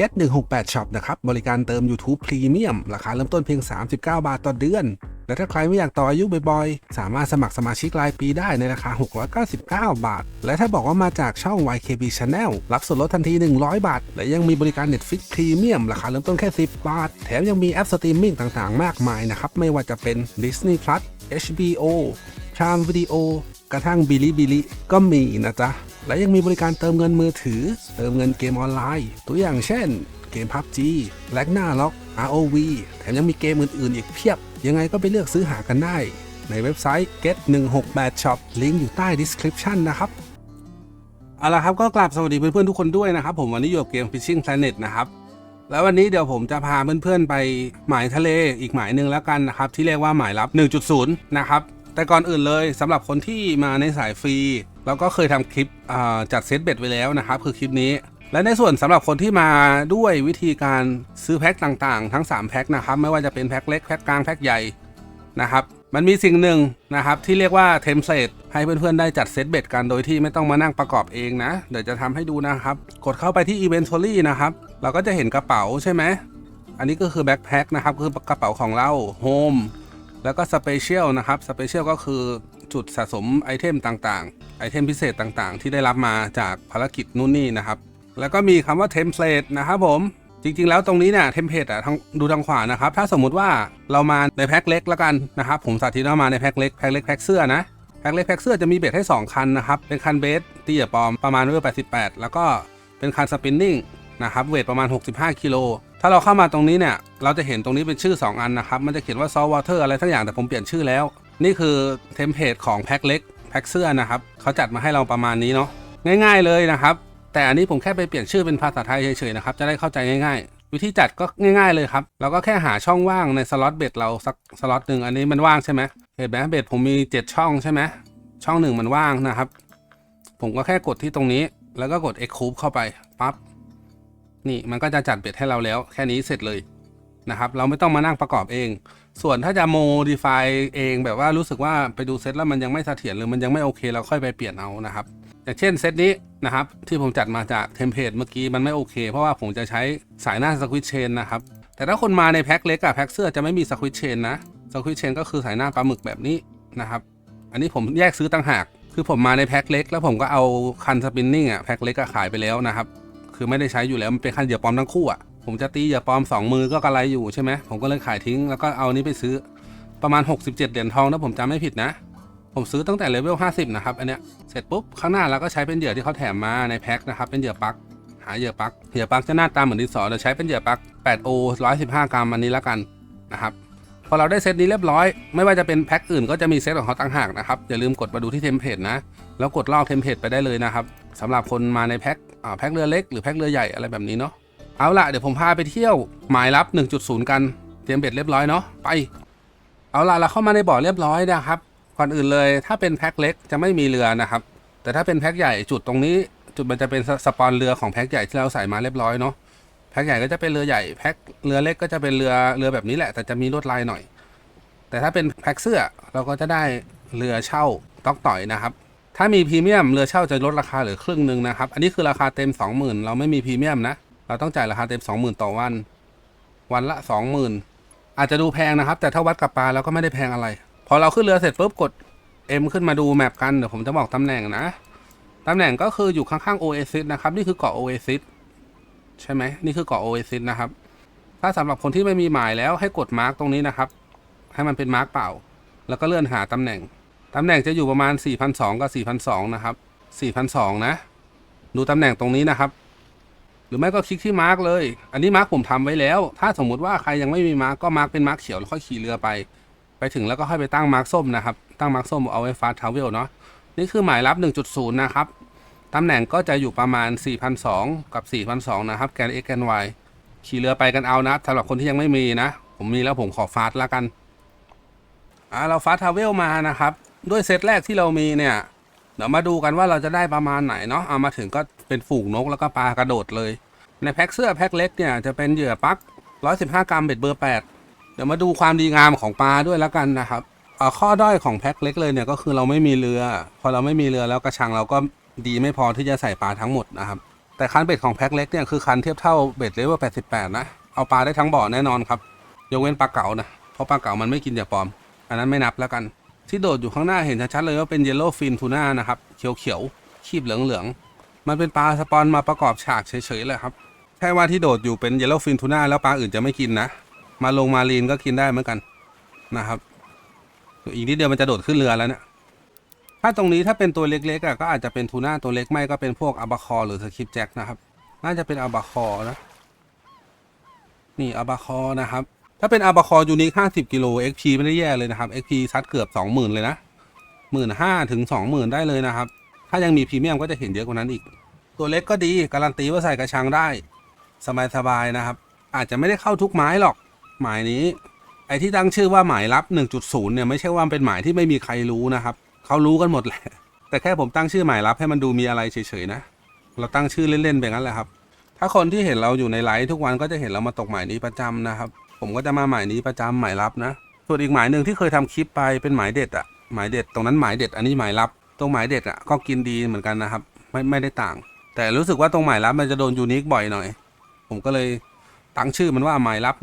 get 168 shop นะครับ บริการเติม YouTube Premium ราคาเริ่มต้นเพียง 39 บาทต่อเดือน และถ้าใครไม่อยากต่ออายุบ่อยๆ สามารถสมัครสมาชิกรายปีได้ในราคา 699 บาท และถ้าบอกว่ามาจากช่อง YKB Channel รับส่วนลดทันที 100 บาท และยังมีบริการ Netflix Premium ราคาเริ่มต้นแค่ 10 บาท แถมยังมีแอปสตรีมมิ่งต่างๆ มากมายนะครับ ไม่ว่าจะเป็น Disney Plus HBO Prime Video กระทั่ง Bilibili ก็มีนะจ๊ะ และยังมีบริการเติมเงินมือถือ เติมเงินเกมออนไลน์ ตัวอย่างเช่น เกม PUBG แลกหน้าล็อก ROV แถมยังมีเกมอื่นๆ อีกเพียบ ยังไงก็ไปเลือกซื้อหากันได้ ในเว็บไซต์ get 1 6 8 shop ลิงก์อยู่ใต้ description นะครับเอาละครับก็กราบสวัสดีเพื่อนๆทุกคนด้วยนะครับ ผมวันนี้อยู่กับเกม Fishing Planet นะครับแล้ววันนี้เดี๋ยวผมจะพาเพื่อนๆไปหมายทะเลอีกหมายหนึ่งแล้วกันนะครับที่เรียกว่าหมายลับ 1.0 นะครับแต่ก่อนอื่นเลยสำหรับคนที่มาในสายฟรี เราก็เคยทำคลิปจัดเซตเบ็ดไว้แล้วนะครับ คือคลิปนี้ และในส่วนสำหรับคนที่มาด้วยวิธีการซื้อแพ็คต่างๆ ทั้ง 3 แพ็คนะครับ ไม่ว่าจะเป็นแพ็คเล็กแพ็คกลางแพ็คใหญ่นะครับ มันมีสิ่งหนึ่งนะครับที่เรียกว่าเทมเพลตให้เพื่อนๆได้จัดเซตเบ็ดกันโดยที่ไม่ต้องมานั่งประกอบเองนะ เดี๋ยวจะทำให้ดูนะครับ กดเข้าไปที่ Inventory นะครับ เราก็จะเห็นกระเป๋าใช่ไหมอันนี้ก็คือแบ็คแพ็คนะครับคือกระเป๋าของเราโฮมแล้วก็สเปเชียลนะครับสเปเชียลก็คือ จุดสะสมไอเทมต่างๆ ไอเทมพิเศษต่างๆ ที่ได้รับมาจากภารกิจนู่นนี่นะครับ แล้วก็มีคำว่าเทมเพลตนะครับผมจริงๆ แล้วตรงนี้เนี่ยเทมเพลตอะทางดูทางขวานะครับ ถ้าสมมุติว่าเรามาในแพ็คเล็กแล้วกันนะครับ ผมสาธิตว่ามาในแพ็คเล็กแพ็คเล็กแพ็คเสื้อนะแพ็คเล็กแพ็คเสื้อจะมีเบ็ดให้ 2 คันนะครับ เป็นคันเบสตีเหยื่อปอมประมาณเวล88 แล้วก็เป็นคันสปินนิ่งนะครับเวทประมาณ 65 กิโลถ้าเราเข้ามาตรงนี้เนี่ย เราจะเห็นตรงนี้เป็นชื่อ 2 อันนะครับ มันจะเขียนว่าซอ l วอเตอร์อะไรทั้งอย่างแต่ผมเปลี่ยนชื่อแล้ว นี่คือเทมเพลตของแพ็คเล็กแพ็คเสื้อนะครับเขาจัดมาให้เราประมาณนี้เนาะง่าย ๆเลยนะครับ แต่อันนี้ผมแค่ไปเปลี่ยนชื่อเป็นภาษาไทยเฉยๆนะครับจะได้เข้าใจง่ายๆ วิธีจัดก็ง่ายๆเลยครับเราก็แค่หาช่องว่างในสล็อตเบ็ดเราสักสล็อตหนึ่งอันนี้มันว่างใช่ไหมเห็นไหมเบ็ดผมมี 7 ช่องใช่ไหมช่องหนึ่งมันว่างนะครับ ผมก็แค่กดที่ตรงนี้ แล้วก็กด X Cube เข้าไปปั๊บนี่มันก็จะจัดเบ็ดให้เราแล้ว แค่นี้เสร็จเลย นะครับเราไม่ต้องมานั่งประกอบเอง ส่วนถ้าจะโมดิฟายเองแบบว่ารู้สึกว่าไปดูเซตแล้วมันยังไม่เสถียรหรือมันยังไม่โอเค เราค่อยไปเปลี่ยนเอานะครับอย่างเช่นเซตนี้นะครับที่ผมจัดมาจากเทมเพลตเมื่อกี้มันไม่โอเค เพราะว่าผมจะใช้สายหน้าสควิตเชนนะครับแต่ถ้าคนมาในแพ็คเล็กอะแพ็คเสื้อจะไม่มีสควิตเชนนะสควิตเชนก็คือสายหน้าปลาหมึกแบบนี้นะครับอันนี้ผมแยกซื้อต่างหาก คือผมมาในแพ็คเล็ก แล้วผมก็เอาคันสปินนิ่งอะแพ็คเล็กอะขายไปแล้วนะครับคือไม่ได้ใช้อยู่แล้วมันเป็นคันเหยื่อปลอมทั้งคู่อะ ผมจะตีเหยื่อปลอมสองมือก็กระไรอยู่ใช่ไหมผมก็เลยขายทิ้งแล้วก็เอานี้ไปซื้อประมาณ 67 เหรียญทองถ้าผมจำไม่ผิดนะ ผมซื้อตั้งแต่เลเวล 50 นะครับ อันเนี้ยเสร็จปุ๊บ ข้างหน้าเราก็ใช้เป็นเหยื่อที่เขาแถมมาในแพ็คนะครับ เป็นเหยื่อปลั๊กหาเหยื่อปลั๊กเหยื่อปลั๊กจะหน้าตาเหมือนดินสอเราใช้เป็นเหยื่อปลั๊ก 8O 115 กรัมอันนี้แล้วกันนะครับพอเราได้เซตนี้เรียบร้อย ไม่ว่าจะเป็นแพ็คอื่นก็จะมีเซตของเขาต่างหากนะครับ อย่าลืมกดมาดูที่เทมเพลตนะ แล้วกดลอกเทมเพลตไปได้เลยนะครับสำหรับคนมาในแพ็คแพ็คเรือเล็กหรือแพ็คเรือใหญ่อะไรแบบนี้เนาะ เอาละเดี๋ยวผมพาไปเที่ยวหมายลับ 1.0 กันเตรียมเบ็ดเรียบร้อยเนาะไป เอาละเราเข้ามาในบ่อเรียบร้อยนะครับก่อนอื่นเลยถ้าเป็นแพ็คเล็กจะไม่มีเรือนะครับ แต่ถ้าเป็นแพ็คใหญ่จุดตรงนี้ จุดมันจะเป็นสสปอนเรือของแพ็คใหญ่ที่เราใส่มาเรียบร้อยเนาะแพ็คใหญ่ก็จะเป็นเรือใหญ่แพ็คเรือเล็กก็จะเป็นเรือเรือแบบนี้แหละ แต่จะมีลวดลายหน่อย แต่ถ้าเป็นแพ็คเสื้อเราก็จะได้เรือเช่าต๊อกต่อยนะครับ ถ้ามีพรีเมียมเรือเช่าจะลดราคาเหลือครึ่งหนึ่งนะครับ อันนี้คือราคาเต็ม 20,000 เราไม่มีพรีเมียมนะ เราต้องจ่ายราคาเต็ม 20,000 ต่อวัน วันละ 20,000 อาจจะดูแพงนะครับ แต่ถ้าวัดกับปลาเราก็ไม่ได้แพงอะไร พอเราขึ้นเรือเสร็จปุ๊บกด M ขึ้นมาดูแมปกันเดี๋ยวผมจะบอกตำแหน่งนะ ตำแหน่งก็คืออยู่ข้างๆ Oasis นะครับ นี่คือเกาะ Oasis ใช่ไหมนี่คือเกาะ Oasis นะครับ ถ้าสำหรับคนที่ไม่มีหมายแล้วให้กดมาร์กตรงนี้นะครับ ให้มันเป็นมาร์กเปล่า แล้วก็เลื่อนหาตำแหน่ง ตำแหน่งจะอยู่ประมาณ4,200กับ4,200นะครับ4,200นะ ดูตำแหน่งตรงนี้นะครับ หรือไม่ก็คลิกที่มาร์กเลย อันนี้มาร์กผมทำไว้แล้ว ถ้าสมมุติว่าใครยังไม่มีมาร์กก็มาร์กเป็นมาร์กเขียวแล้วค่อยขี่เรือไป ไปถึงแล้วก็ค่อยไปตั้งมาร์กส้มนะครับ ตั้งมาร์กส้มเอาไว้ฟาสทาวเวลเนาะ นี่คือหมายรับ 1.0 นะครับ ตำแหน่งก็จะอยู่ประมาณ4,200กับ4,200นะครับ แกน x แกน y ขี่เรือไปกันเอานะสำหรับคนที่ยังไม่มีนะ ผมมีแล้วผมขอฟาสละกัน อ่า เราฟาสทาวเวลมานะครับ ด้วยเซตแรกที่เรามีเนี่ยเดี๋ยวมาดูกันว่าเราจะได้ประมาณไหนเนาะ เอามาถึงก็เป็นฝูงนกแล้วก็ปลากระโดดเลย ในแพ็คเสื้อแพ็คเล็กเนี่ยจะเป็นเหยื่อปัก 115 กรัมเบ็ดเบอร์ 8 เดี๋ยวมาดูความดีงามของปลาด้วยแล้วกันนะครับข้อด้อยของแพ็คเล็กเลยเนี่ยก็คือเราไม่มีเรือ พอเราไม่มีเรือแล้วกระชังเราก็ดีไม่พอที่จะใส่ปลาทั้งหมดนะครับ แต่คันเบ็ดของแพ็คเล็กเนี่ยคือคันเทียบเท่าเบ็ดเลเวล88 นะ เอาปลาได้ทั้งบ่อแน่นอนครับ ยกเว้นปลาเก๋านะ เพราะปลาเก๋ามันไม่กินอย่าปลอม อันนั้นไม่นับแล้วกัน ที่โดดอยู่ข้างหน้าเห็นชัดๆเลยว่าเป็นเยลโล่ฟินทูน่านะครับ เขียวๆคีบเหลืองๆ มันเป็นปลาสปอนมาประกอบฉากเฉยๆเลยครับ แค่ว่าที่โดดอยู่เป็นเยลโล่ฟินทูน่าแล้วปลาอื่นจะไม่กินนะ มาลงมาลีนก็กินได้เหมือนกันนะครับ อีกนิดเดียวมันจะโดดขึ้นเรือแล้วเนี่ยถ้าตรงนี้ถ้าเป็นตัวเล็กๆอะก็อาจจะเป็นทูน่าตัวเล็กไม่ก็เป็นพวกอาบาคอหรือสคริปแจ็คนะครับ น่าจะเป็นอาบาคอนะ นี่อาบาคอนะครับ ถ้าเป็นอาบาคอยูนิค50กิโล XP ไม่ได้แย่เลยนะครับ XP ซัดเกือบ20,000เลยนะ15,000ถึง20,000ได้เลยนะครับ ถ้ายังมีพรีเมียมก็จะเห็นเยอะกว่านั้นอีก ตัวเล็กก็ดีการันตีว่าใส่กระชังได้ สบายๆนะครับ อาจจะไม่ได้เข้าทุกไม้หรอก หมายนี้ ไอ้ที่ตั้งชื่อว่าหมายลับ 1.0 เนี่ยไม่ใช่ว่าเป็นหมายที่ไม่มีใครรู้นะครับเขารู้กันหมดแหละ แต่แค่ผมตั้งชื่อหมายลับให้มันดูมีอะไรเฉยๆนะ เราตั้งชื่อเล่นๆไปงั้นแหละครับ ถ้าคนที่เห็นเราอยู่ในไลฟ์ทุกวันก็จะเห็นเรามาตกหมายนี้ประจำนะครับ ผมก็จะมาหมายนี้ประจำหมายลับนะ ส่วนอีกหมายหนึ่งที่เคยทำคลิปไปเป็นหมายเด็ดอะหมายเด็ดตรงนั้นหมายเด็ดอันนี้หมายลับ ตรงหมายเด็ดอะก็กินดีเหมือนกันนะครับ ไม่ไม่ได้ต่าง แต่รู้สึกว่าตรงหมายลับมันจะโดนยูนิคบ่อยหน่อย ผมก็เลยตั้งชื่อมันว่าหมายลับ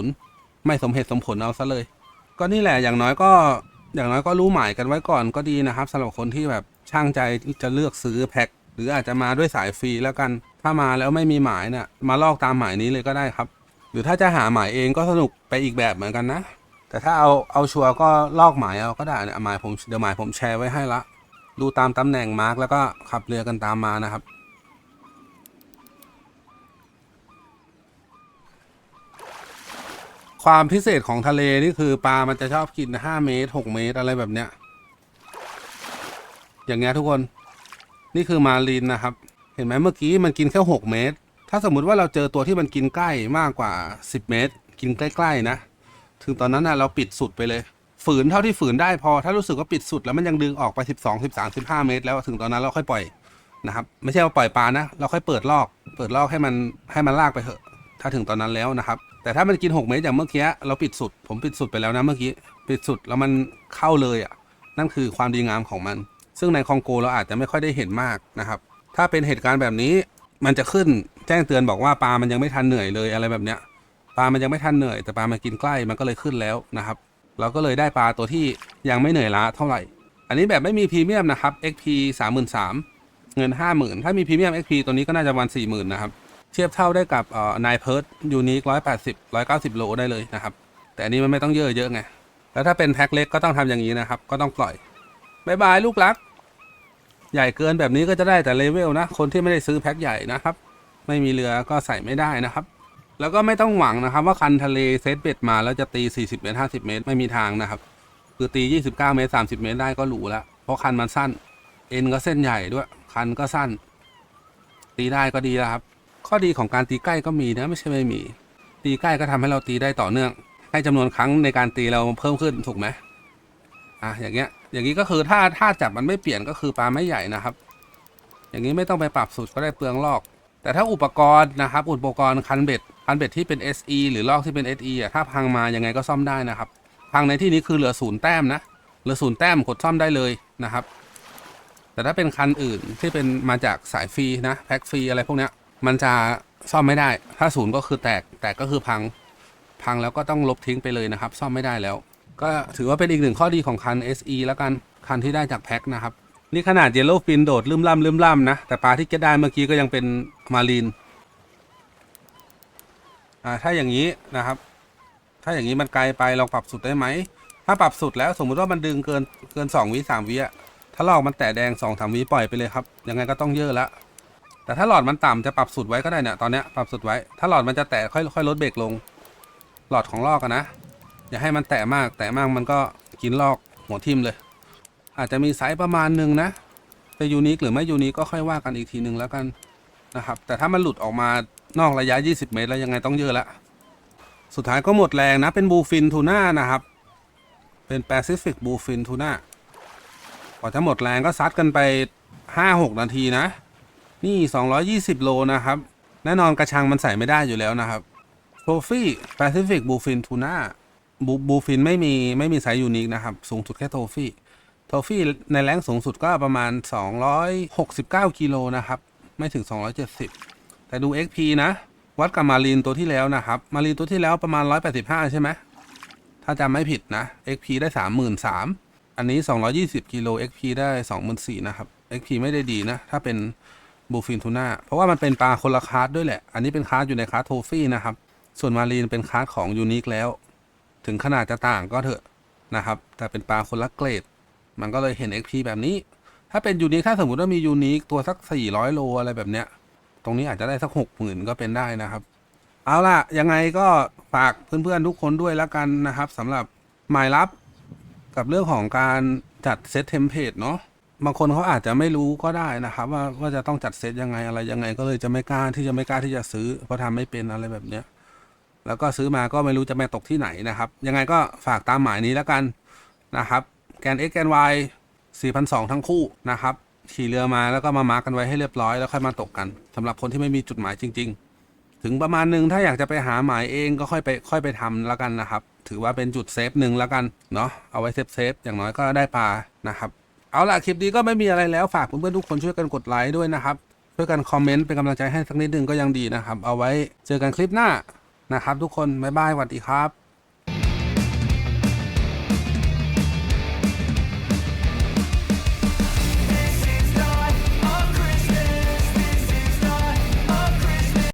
1.0 ไม่สมเหตุสมผลเอาซะเลย ก็นี่แหละอย่างน้อยก็อย่างน้อยก็รู้หมายกันไว้ก่อนก็ดีนะครับสำหรับคนที่แบบช่างใจจะเลือกซื้อแพ็คหรืออาจจะมาด้วยสายฟรีแล้วกัน ถ้ามาแล้วไม่มีหมายเนี่ยมาลอกตามหมายนี้เลยก็ได้ครับ หรือถ้าจะหาหมายเองก็สนุกไปอีกแบบเหมือนกันนะ แต่ถ้าเอาเอาชัวร์ก็ลอกหมายเอาก็ได้เนี่ยหมายผมเดี๋ยวหมายผมแชร์ไว้ให้ละดูตามตำแหน่งมาร์กแล้วก็ขับเรือกันตามมานะครับ ความพิเศษของทะเลนี่คือปลามันจะชอบกิน5เมตร6เมตรอะไรแบบเนี้ย อย่างเงี้ยทุกคน นี่คือมาลินนะครับ เห็นไหมเมื่อกี้มันกินแค่6เมตร ถ้าสมมุติว่าเราเจอตัวที่มันกินใกล้มากกว่า10เมตร กินใกล้ๆนะ ถึงตอนนั้นนะเราปิดสุดไปเลย ฝืนเท่าที่ฝืนได้พอ ถ้ารู้สึกว่าปิดสุดแล้วมันยังดึงออกไป12 13 15เมตร แล้วถึงตอนนั้นเราค่อยปล่อยนะครับ ไม่ใช่ว่าปล่อยปลานะ เราค่อยเปิดลอก เปิดลอกให้มันให้มันลากไปเถอะ ถ้าถึงตอนนั้นแล้วนะครับ แต่ถ้ามันกิน 6 เมตรอย่างเมื่อกี้เราปิดสุด ผมปิดสุดไปแล้วนะเมื่อกี้ปิดสุดแล้วมันเข้าเลยอะนั่นคือความดีงามของมัน ซึ่งในคองโกเราอาจจะไม่ค่อยได้เห็นมากนะครับ ถ้าเป็นเหตุการณ์แบบนี้มันจะขึ้นแจ้งเตือนบอกว่าปลามันยังไม่ทันเหนื่อยเลยอะไรแบบเนี้ยปลามันยังไม่ทันเหนื่อยแต่ปลามันกินใกล้มันก็เลยขึ้นแล้วนะครับ เราก็เลยได้ปลาตัวที่ยังไม่เหนื่อยล้าเท่าไหร่ อันนี้แบบไม่มีพรีเมียมนะครับ XP 33,000เงิน 50,000 ถ้ามีพรีเมียม XP ตัวนี้ก็น่าจะวัน40,000นะครับ เทียบเท่าได้กับนายเพิร์ดยูนิคร้อยแปดสิบร้อยเก้าสิบโลได้เลยนะครับ แต่อันนี้มันไม่ต้องเยอะเยอะไง แล้วถ้าเป็นแพ็คเล็กก็ต้องทำอย่างนี้นะครับ ก็ต้องปล่อยบายบายลูกรัก ใหญ่เกินแบบนี้ก็จะได้แต่เลเวลนะ คนที่ไม่ได้ซื้อแพ็คใหญ่นะครับ ไม่มีเรือก็ใส่ไม่ได้นะครับ แล้วก็ไม่ต้องหวังนะครับ ว่าคันทะเลเซตเบ็ดมาแล้วจะตี 40 เมตร 50 เมตรไม่มีทางนะครับ คือตี 29 เมตร 30 เมตรได้ก็หรูแล้ว เพราะคันมันสั้น เอ็นก็เส้นใหญ่ด้วย คันก็สั้น ตีได้ก็ดีแล้วครับ ข้อดีของการตีใกล้ก็มีนะไม่ใช่ไม่มี ตีใกล้ก็ทำให้เราตีได้ต่อเนื่อง ให้จำนวนครั้งในการตีเราเพิ่มขึ้นถูกไหมอะอย่างเงี้ย อย่างนี้ก็คือถ้าถ้าจับมันไม่เปลี่ยนก็คือปลาไม่ใหญ่นะครับ อย่างนี้ไม่ต้องไปปรับสูตรก็ได้เปลืองลอก แต่ถ้าอุปกรณ์นะครับ อุปกรณ์คันเบ็ดคันเบ็ดที่เป็น SE หรือลอกที่เป็น SE อะถ้าพังมายังไงก็ซ่อมได้นะครับ พังในที่นี้คือเหลือศูนย์แต้มนะเหลือศูนย์แต้มกดซ่อมได้เลยนะครับ แต่ถ้าเป็นคันอื่นที่เป็นมาจากสายฟรีนะแพ็คฟรีอะไรพวกเนี้ย มันจะซ่อมไม่ได้ ถ้าศูนย์ก็คือแตก แตกก็คือพัง พังแล้วก็ต้องลบทิ้งไปเลยนะครับ ซ่อมไม่ได้แล้ว ก็ถือว่าเป็นอีกหนึ่งข้อดีของคัน SE แล้วกัน คันที่ได้จากแพ็คนะครับ นี่ขนาดเยลโล่ฟินโดดลืมล่ำลืมล่ำนะ แต่ปลาที่เก็ตได้เมื่อกี้ก็ยังเป็นมารีน อ่า ถ้าอย่างนี้นะครับ ถ้าอย่างนี้มันไกลไปลองปรับสุดได้ไหม ถ้าปรับสุดแล้วสมมุติว่ามันดึงเกิน เกินสองวิสามวิอะถ้าลอกมันแตะแดงสองสามวิปล่อยไปเลยครับ ยังไงก็ต้องเยอะละ แต่ถ้าหลอดมันต่ำจะปรับสุดไว้ก็ได้เนี่ยตอนเนี้ยปรับสุดไว้ ถ้าหลอดมันจะแตะค่อยค่อยลดเบรกลง หลอดของลอกอะนะ อย่าให้มันแตะมาก แตะมากมันก็กินลอกหัวทิ่มเลย อาจจะมีไซส์ประมาณหนึ่งนะแต่ยูนิคหรือไม่ยูนิคก็ค่อยว่ากันอีกทีหนึ่งแล้วกันนะครับ แต่ถ้ามันหลุดออกมานอกระยะ 20 เมตรแล้วยังไงต้องเยอะละ สุดท้ายก็หมดแรงนะ เป็นบูฟินทูน่านะครับ เป็นแปซิฟิกบูฟินทูน่ากว่าจะหมดแรงก็ซัดกันไป 5-6 นาทีนะ นี่ 220 โล นะครับ แน่นอนกระชังมันใส่ไม่ได้อยู่แล้วนะครับโทฟี่แปซิฟิกบูฟินทูน่าบูบูฟินไม่มีไม่มีไซส์ยูนิคนะครับ สูงสุดแค่โทฟี่โทฟี่ในแรงสูงสุดก็ประมาณ 269 กิโลนะครับ ไม่ถึง 270 แต่ดู XP นะ วัดกับมารีนตัวที่แล้วนะครับ มารีนตัวที่แล้วประมาณ 185 ใช่ไหมถ้าจำไม่ผิดนะ XP ได้ 33,000อันนี้ 220 กิโล XP ได้ 24,000นะครับ XP ไม่ได้ดีนะ ถ้าเป็น บูฟินทูน่าเพราะว่ามันเป็นปลาคนละคลาสด้วยแหละ อันนี้เป็นคลาสอยู่ในคลาสโทฟี่นะครับ ส่วนมารีนเป็นคลาสของยูนิคแล้ว ถึงขนาดจะต่างก็เถอะนะครับ แต่เป็นปลาคนละเกรด มันก็เลยเห็น XP แบบนี้ ถ้าเป็นยูนิคถ้าสมมติว่ามียูนิคตัวสัก 400 โลอะไรแบบเนี้ย ตรงนี้อาจจะได้สัก 60,000 ก็เป็นได้นะครับ เอาล่ะ ยังไงก็ฝากเพื่อนๆทุกคนด้วยแล้วกันนะครับสำหรับหมายลับกับเรื่องของการจัดเซตเทมเพลตเนาะ บางคนเขาอาจจะไม่รู้ก็ได้นะครับ ว่าว่าจะต้องจัดเซตยังไงอะไรยังไง ก็เลยจะไม่กล้าที่จะไม่กล้าที่จะซื้อ เพราะทำไม่เป็นอะไรแบบเนี้ยแล้วก็ซื้อมาก็ไม่รู้จะไปตกที่ไหนนะครับ ยังไงก็ฝากตามหมายนี้แล้วกันนะครับแกน x แกน y 4,200 ทั้งคู่นะครับ ขี่เรือมาแล้วก็มามาร์กกันไว้ให้เรียบร้อยแล้วค่อยมาตกกันสำหรับคนที่ไม่มีจุดหมายจริง ๆ ถึงประมาณหนึ่งถ้าอยากจะไปหาหมายเองก็ค่อยไปค่อยไปทำแล้วกันนะครับ ถือว่าเป็นจุดเซฟหนึ่งแล้วกันเนาะเอาไว้เซฟเซฟอย่างน้อยก็ได้ปลานะครับ เอาล่ะคลิปนี้ก็ไม่มีอะไรแล้วฝากเพื่อนๆทุกคนช่วยกันกดไลค์ด้วยนะครับช่วยกันคอมเมนต์เป็นกำลังใจให้สักนิดนึงก็ยังดีนะครับ เอาไว้เจอกันคลิปหน้านะครับ ทุกคนบ๊ายบายสวัสดีครับ